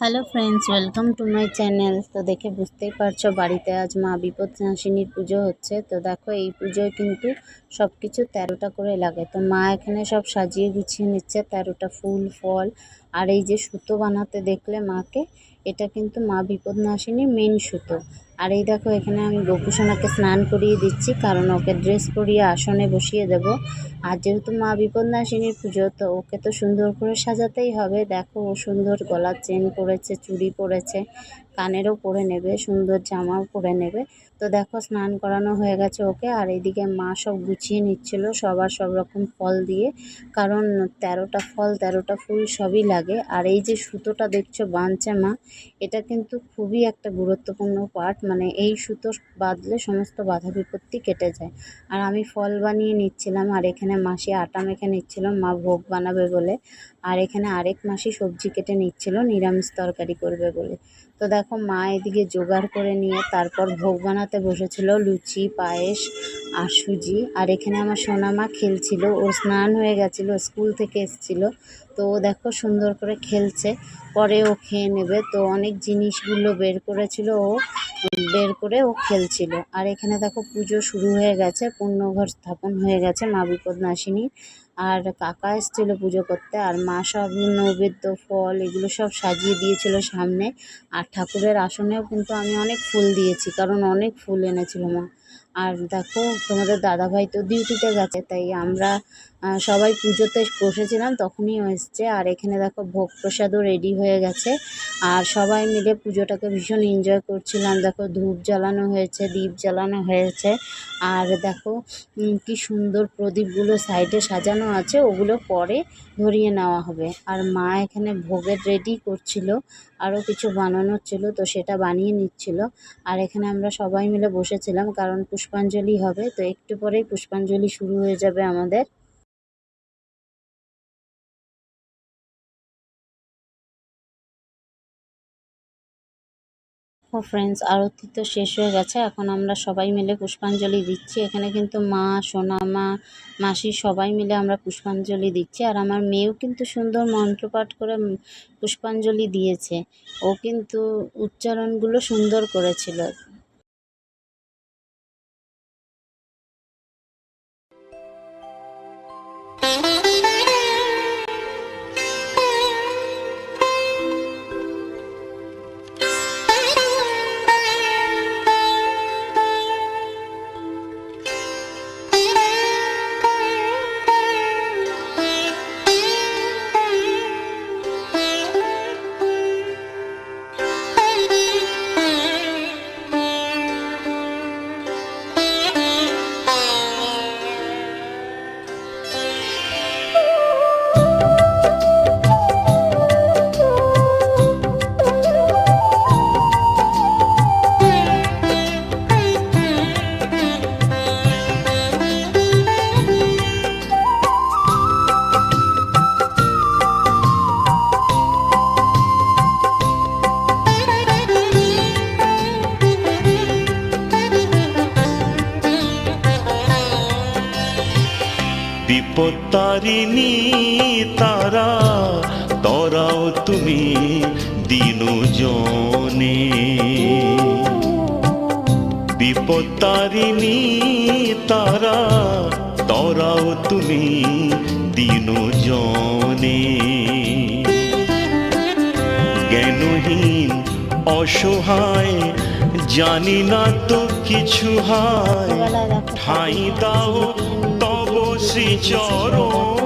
Hello friends welcome to my channel তো দেখে বুঝতেই পারছ, বাড়িতে আজ মা বিপদনাশিনীর পুজো হচ্ছে। তো দেখো, এই পুজোয় কিন্তু সব কিছু তেরোটা করে লাগে। তো মা এখানে সব সাজিয়ে গুছিয়ে নিচ্ছে তেরোটা ফুল, ফল। আর এই যে সুতো বানাতে দেখলে মাকে, এটা কিন্তু মা বিপদনাশিনী মেন সুতো। আর এই দেখো, এখানে আমি গোপুসোনাকে স্নান করিয়ে দিচ্ছি, কারণ ওকে ড্রেস পরিয়ে আসনে বসিয়ে দেব। আর যেহেতু মা বিপদনাশিনীর পুজো, তো ওকে তো সুন্দর করে সাজাতেই হবে। দেখো, ও সুন্দর গলার চেন পরেছে, চুড়ি পরেছে। কানেরও পরে নেবে, সুন্দর জামাও পরে নেবে। তো দেখো, স্নান করানো হয়ে গেছে ওকে। আর এইদিকে মা সব গুছিয়ে নিচ্ছিল সবার সব রকম ফল দিয়ে। কারণ তেরোটা ফল, তেরোটা ফুল সবই লাগে। আর এই যে সুতোটা দেখছ বাঁধছে মা, এটা কিন্তু খুবই একটা গুরুত্বপূর্ণ পার্ট। মানে এই সুতো বাঁধলে সমস্ত বাধা বিপত্তি কেটে যায়। আর আমি ফল বানিয়ে নিচ্ছিলাম, আর এখানে মাসি আটা মেখে নিচ্ছিল, মা ভোগ বানাবে বলে। আর এখানে আরেক মাসি সবজি কেটে নিচ্ছিল, নিরামিষ তরকারি করবে বলে। তো দেখো মা এদিকে জোগাড় করে নিয়ে তারপর ভোগ বানাতে বসেছিল, লুচি, পায়েস আর সুজি আর এখানে আমার সোনা মা খেলছিল ওর স্নান হয়ে গেছিল, স্কুল থেকে এসেছিল। তো ও দেখো সুন্দর করে খেলছে, পরে ও খেয়ে নেবে। তো অনেক জিনিসগুলো বের করেছিল ও, বের করে ও খেলছিল। আর এখানে দেখো পুজো শুরু হয়ে গেছে পূর্ণঘর স্থাপন হয়ে গেছে মা বিপদনাশিনী আর কাকা এসেছিল পুজো করতে, আর মা সব নৈবেদ্য, ফল এগুলো সব সাজিয়ে দিয়েছিল সামনে। আর ঠাকুরের আসনেও কিন্তু আমি অনেক ফুল দিয়েছি, কারণ অনেক ফুল এনেছিল মা। আর দেখো, তোমাদের দাদাভাই তো ডিউটিতে গেছে, তাই আমরা সবাই পুজোতে বসেছিলাম, তখনই এসছে। আর এখানে দেখো, ভোগ প্রসাদও রেডি হয়ে গেছে। আর সবাই মিলে পুজোটাকে ভীষণ এনজয় করছিলাম। দেখো, ধূপ জ্বালানো হয়েছে, দীপ জ্বালানো হয়েছে। আর দেখো কি সুন্দর প্রদীপগুলো সাইডে সাজানো আছে, ওগুলো পরে ধরিয়ে নেওয়া হবে। আর মা এখানে ভোগের রেডি করছিল, আরও কিছু বানানোর ছিল, তো সেটা বানিয়ে নিচ্ছিল। আর এখানে আমরা সবাই মিলে বসেছিলাম, কারণ পুষ্পাঞ্জলি হবে, তো একটু পরেই পুষ্পাঞ্জলি শুরু হয়ে যাবে আমাদের। ও ফ্রেন্ডস আরতি তো শেষ হয়ে গেছে, এখন আমরা সবাই মিলে পুষ্পাঞ্জলি দিচ্ছি। এখানে কিন্তু মা, সোনা মা, মাসি সবাই মিলে আমরা পুষ্পাঞ্জলি দিচ্ছি। আর আমার মেয়েও কিন্তু সুন্দর মন্ত্রপাঠ করে পুষ্পাঞ্জলি দিয়েছে। ও কিন্তু উচ্চারণগুলো সুন্দর করেছিল। বিপত্তারিণী তারা, তরাও তুমি দিনু জনে বিপত্তারিণী তারা, তরাও তুমি দিনু জনে জ্ঞানহীন, অসহায়, জানি না তো কিছু হয়। ঠাঁই দাও सी चारों